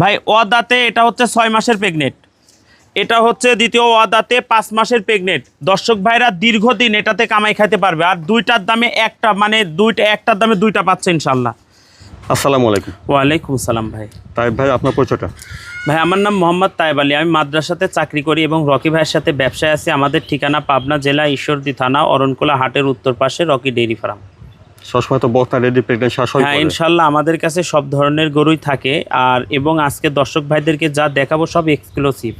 ভাই অদাতে এটা হচ্ছে ছয় মাসের প্রেগনেন্ট এটা হচ্ছে দ্বিতীয় অদাতে পাঁচ মাসের প্রেগনেন্ট দর্শক ভাইরা দীর্ঘদিন এটাতে কামাই খাইতে পারবে। আর দুইটার দামে একটা মানে দুইটা একটার দামে দুইটা পাচ্ছে ইনশাল্লাহ আসসালামু আলাইকুম। ওয়ালাইকুম সালাম ভাই। তাই ভাই আপনার পরিচয়টা? ভাই আমার নাম মোহাম্মদ তাইব আলী। আমি মাদ্রাসাতে চাকরি করি এবং রকি ভাইয়ের সাথে ব্যবসায় আছি। আমাদের ঠিকানা পাবনা জেলা ঈশ্বরদী থানা অরণকোলা হাটের উত্তর পাশে রকি ডেইরি ফার্ম। সবসময় তো বক্তা রেডি প্রেগনেন্ট শ্বাস হয় হ্যাঁ ইনশাল্লাহ আমাদের কাছে সব ধরনের গরুই থাকে। আর এবং আজকে দর্শক ভাইদেরকে যা দেখাবো সব এক্সক্লুসিভ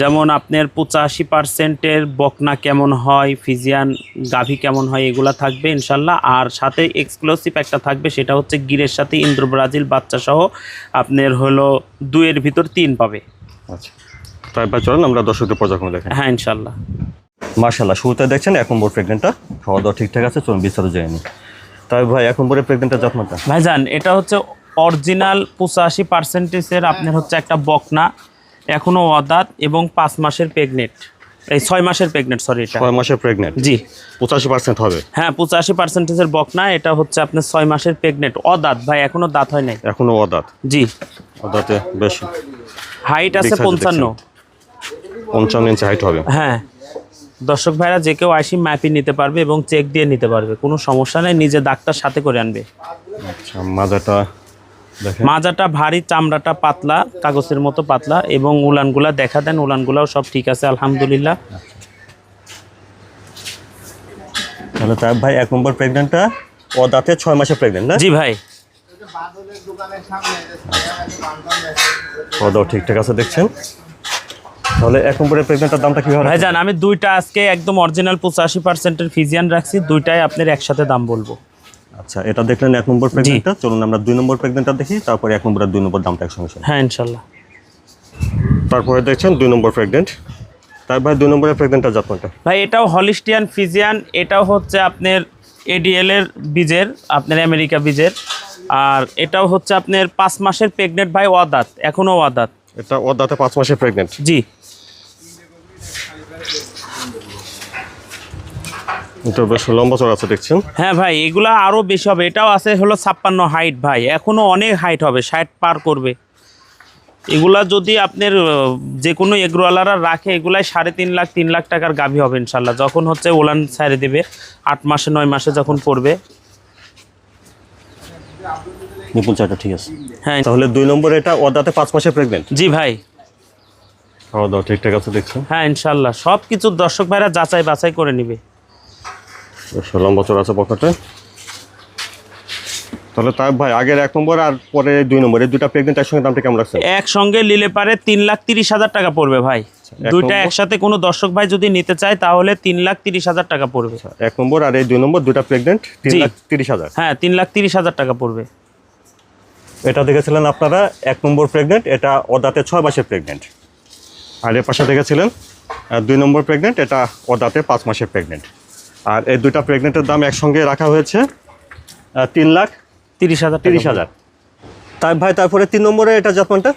যেমন আপনার পঁচাশি পার্সেন্টের বকনা কেমন হয় ফিজিয়ান গাভী কেমন হয় এগুলা থাকবে ইনশাল্লাহ। আর সাথে এক্সক্লুসিভ একটা থাকবে সেটা হচ্ছে গিরের সাথে ইন্দ্র ব্রাজিল বাচ্চা সহ আপনার হলো দুয়ের ভিতর তিন পাবে। আচ্ছা। চলেন আমরা দর্শকদের পর্যায়ক্রমে দেখেন হ্যাঁ ইনশাল্লাহ। মার্শাল্লাহ শুরুতে দেখছেন এক নম্বর প্রেগনেন্টটা খাওয়া দাওয়া ঠিকঠাক আছে চলুন বিস্তারিত জেনে নিই। তাই ভাই এক নম্বরের প্রেগনেন্টের যত্নটা? ভাইজান এটা হচ্ছে অরিজিনাল পঁচাশি পার্সেন্টেজের আপনার হচ্ছে একটা বকনা এখনও অদাত এবং পাঁচ মাসের প্রেগনেন্ট এই ছয় মাসের প্রেগনেন্ট সরি এটা। ছয় মাসের প্রেগনেন্ট জি। পঁচাশি পার্সেন্ট হবে? হ্যাঁ পঁচাশি পার্সেন্টেজের বকনা এটা হচ্ছে আপনার ছয় মাসের প্রেগনেন্ট অদাত ভাই এখনও দাঁত হয় নাই। এখনও অদাত? জি। অদাতে বেশ। হাইট আছে পঞ্চান্ন। পঞ্চান্ন ইঞ্চি হাইট হবে। হ্যাঁ। দর্শক ভাইরা যে কেউ আইসি ম্যাপি নিতে পারবে এবং চেক দিয়ে নিতে পারবে। কোনো সমস্যা নেই নিজে ডাক্তার সাথে করে আনবে। আচ্ছা মাজাটা মাজাটা ভারী চামড়াটা পাতলা কাগজের মতো পাতলা এবং উলানগুলা দেখা দেন উলানগুলাও সব ঠিক আছে আলহামদুলিল্লাহ। তাহলে তাই ভাই এক নম্বর প্রেগনেন্টটা অদাতে ছয় মাসের প্রেগনেন্ট না? জি ভাই। খাওয়া দাওয়া ঠিকঠাক আছে দেখছেন? তাহলে এক নম্বরের প্রেগনেন্টটার দামটা কি হবে ভাইজান আমি দুইটা আজকে একদম অরিজিনাল পঁচাশি পার্সেন্টের ফিজিয়ান রাখছি দুইটাই আপনার একসাথে দাম বলব। আচ্ছা এটা দেখলেন এক নম্বর প্রেগনেন্টটা চলুন আমরা দুই নম্বর প্রেগনেন্টটা দেখি তারপরে এক নম্বর আর দুই নম্বর দামটা একসঙ্গে হ্যাঁ ইনশাল্লাহ। তারপরে দেখছেন দুই নম্বর প্রেগনেন্ট তাই ভাই দুই নম্বরের প্রেগনেন্টটা যত্নটা ভাই এটাও হলিস্টিয়ান ফিজিয়ান এটাও হচ্ছে আপনার এডিএল এর বীজের আপনার আমেরিকা বীজের। আর এটাও হচ্ছে আপনার পাঁচ মাসের প্রেগনেন্ট ভাই ওয়াদাত এখনও ওয়াদাত। এটা অদাতে পাঁচ মাসের প্রেগনেন্ট জি। এটা বেশ লম্বা চড়া আছে দেখছেন? হ্যাঁ ভাই এগুলা বেশি হবে। এটাও আছে হলো ছাপ্পান্ন হাইট ভাই। অনেক হাইট হবে ষাট পার করবে। এগুলা যদি আপনার যে কোনো এগ্রোয়ালারা রাখে এগুলাই সাড়ে তিন লাখ তিন লাখ টাকার গাভী হবে ইনশাল্লাহ। যখন হচ্ছে ওলান ছাড়ে দেবে আট মাসে নয় মাসে যখন পড়বে। ঠিক আছে। হ্যাঁ। তাহলে দুই নম্বরে এটা অদাতে পাঁচ প্রেগনেন্ট জি ভাই। খাওয়া দাওয়া ঠিকঠাক আছে দেখছেন? হ্যাঁ ইনশাল্লাহ। সব কিছু দর্শক ভাইরা যাচাই বাছাই করে নিবে। লম্বা চড়া আছে পকেটে। তাহলে তাই ভাই আগের এক নম্বর আর পরে দুই নম্বর এই দুটা প্রেগনেন্ট একসঙ্গে দামটা কেমন রাখছেন? একসঙ্গে নিলে পারে তিন লাখ তিরিশ হাজার টাকা পড়বে ভাই। দুইটা একসাথে কোনো দর্শক ভাই যদি নিতে চায় তাহলে তিন লাখ তিরিশ হাজার টাকা পড়বে। এক নম্বর আর এই দুই নম্বর দুটা প্রেগনেন্ট তিন লাখ তিরিশ হাজার। হ্যাঁ তিন লাখ তিরিশ হাজার টাকা পড়বে। এটা দেখেছিলেন আপনারা এক নম্বর প্রেগনেন্ট এটা অদাতে ছয় মাসের প্রেগনেন্ট আর এর পাশে দেখেছিলেন দুই নম্বর প্রেগনেন্ট এটা অদাতে পাঁচ মাসের প্রেগনেন্ট আর এই দুইটা প্রেগনেন্টের দাম একসঙ্গে রাখা হয়েছে তিন লাখ তিরিশ হাজার তিরিশ হাজার। তাই ভাই তারপরে তিন নম্বরে এটা যত্নটা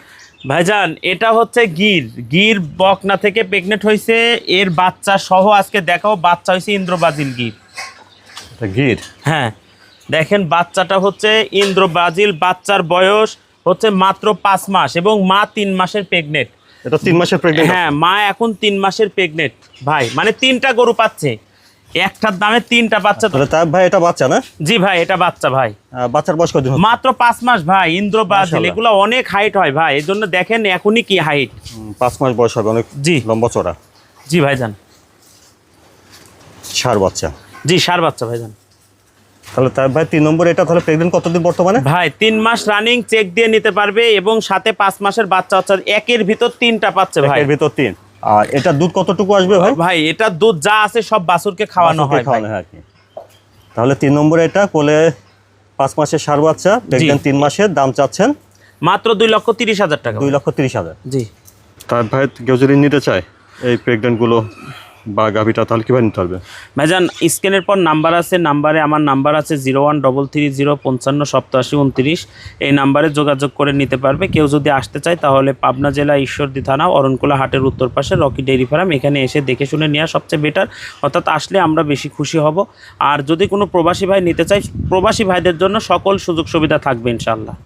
ভাইজান এটা হচ্ছে গির। গির বকনা থেকে প্রেগনেন্ট হয়েছে এর বাচ্চা সহ আজকে দেখাও বাচ্চা হয়েছে ইন্দ্রবাজিল গির। গির? হ্যাঁ দেখেন বাচ্চাটা হচ্ছে ইন্দ্রবাজিল বাচ্চার বয়স হচ্ছে মাত্র পাঁচ মাস এবং মা তিন মাসের প্রেগনেন্ট এটা তিন মাসের প্রেগনেন্ট হ্যাঁ মা এখন তিন মাসের প্রেগনেন্ট ভাই মানে তিনটা গরু পাচ্ছে। একটার দামে তিনটা বাচ্চা তাহলে ভাই এটা বাচ্চা না? জি ভাই এটা বাচ্চা ভাই। বাচ্চার বয়স মাত্র পাঁচ মাস ভাই ইন্দ্র ব্রাজিল এগুলো অনেক হাইট হয় ভাই এই জন্য দেখেন এখনই কি হাইট হুম, পাঁচ মাস বয়স হবে অনেক জি। লম্বা চড়া জি ভাইজান। সার বাচ্চা। জি সার বাচ্চা ভাইজান। তাহলে তাই ভাই তিন নম্বরে এটা তাহলে প্রেগনেন্ট কতদিন বর্তমানে? ভাই তিন মাস রানিং চেক দিয়ে নিতে পারবে এবং সাথে পাঁচ মাসের বাচ্চা বাচ্চা একের ভিতর তিনটা পাচ্ছে ভাই। এর ভিতর তিন। আর এটা দুধ কতটুকু আসবে ভাই? ভাই এটা দুধ যা আছে সব বাছুরকে খাওয়ানো হয় খাওয়ানো হয় আর কি। তাহলে তিন নম্বরে এটা কোলে পাঁচ মাসের সার বাচ্চা দেখবেন তিন মাসের দাম চাচ্ছেন মাত্র দুই লক্ষ তিরিশ হাজার টাকা। দুই লক্ষ তিরিশ হাজার। জি। তার ভাই কেউ যদি নিতে চায় এই প্রেগনেন্টগুলো বা গাভিটা তাহলে কীভাবে নিতে পারবে? ভাইজান, স্ক্যানের পর নাম্বার আছে, নাম্বারে আমার নাম্বার আছে zero one double three zero পঞ্চান্ন সপ্তাশি উনত্রিশ। এই নাম্বারে যোগাযোগ করে নিতে পারবে। কেউ যদি আসতে চায় তাহলে পাবনা জেলা ঈশ্বরদী থানা, অরণকুলা হাটের উত্তর পাশে, রকি ডেইরি ফার্ম, এখানে এসে দেখে শুনে নেওয়া সবচেয়ে বেটার অর্থাৎ আসলে আমরা বেশি খুশি হব। আর যদি কোনো প্রবাসী ভাই নিতে চাই প্রবাসী ভাইদের জন্য সকল সুযোগ সুবিধা থাকবে ইনশাল্লাহ